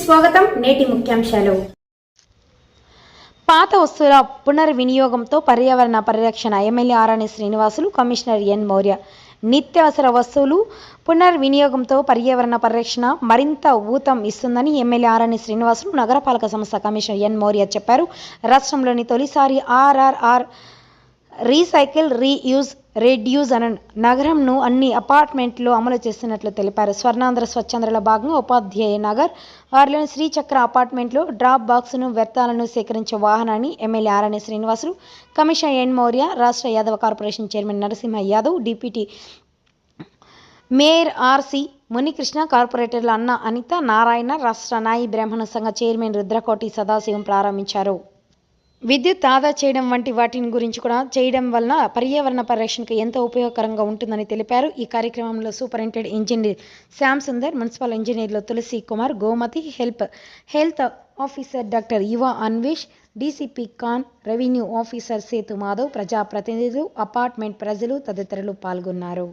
స్వాగతం. నేటి ముఖ్యాంశాలు. పాత వస్తువుల పునర్వినియోగంతో పర్యావరణ పరిరక్షణ MLA Arani Srinivasulu commissioner N Maurya. నిత్యావసర వస్తువులు పునర్వినియోగంతో పర్యావరణ పరిరక్షణ మరింత ఊతం ఇస్తుందని ఎమ్మెల్యే ఆరాణి శ్రీనివాసులు నగరపాలక సంస్థ కమిషనర్ ఎన్ మౌర్య చెప్పారు. రాష్ట్రంలోని తొలిసారి ఆర్ఆర్ఆర్ రీసైకిల్ రీయూజ్ రెడ్యూజ్ అన నగరంను అన్ని అపార్ట్మెంట్లో అమలు చేస్తున్నట్లు తెలిపారు. స్వర్ణాంధ్ర స్వచ్ఛంద్రలో భాగంగా ఉపాధ్యాయ నగర్ వారిలోని శ్రీచక్ర అపార్ట్మెంట్లో డ్రాప్ బాక్స్ను వ్యర్థాలను సేకరించే వాహనాన్ని MLA RN Srinivasulu commissioner N Maurya రాష్ట్ర Yadava corporation chairman Narasimha Yadav deputy mayor RC Munikrishna కార్పొరేటర్లు అన్న అనిత నారాయణ రాష్ట్ర నాయి బ్రాహ్మణ సంఘ చైర్మన్ రుద్రకోటి సదాశివం ప్రారంభించారు. విద్యుత్ ఆదా చేయడం వంటి వాటిని గురించి కూడా చేయడం వలన పర్యావరణ పరిరక్షణకు ఎంతో ఉపయోగకరంగా ఉంటుందని తెలిపారు. ఈ కార్యక్రమంలో superintendent engineer Shyam Sundar municipal ఇంజనీర్లు Tulasi Kumar Gomathi help health officer doctor Yuva Anvesh DCP Khan revenue officer Sethu Madhav ప్రజాప్రతినిధులు అపార్ట్మెంట్ ప్రజలు తదితరులు పాల్గొన్నారు.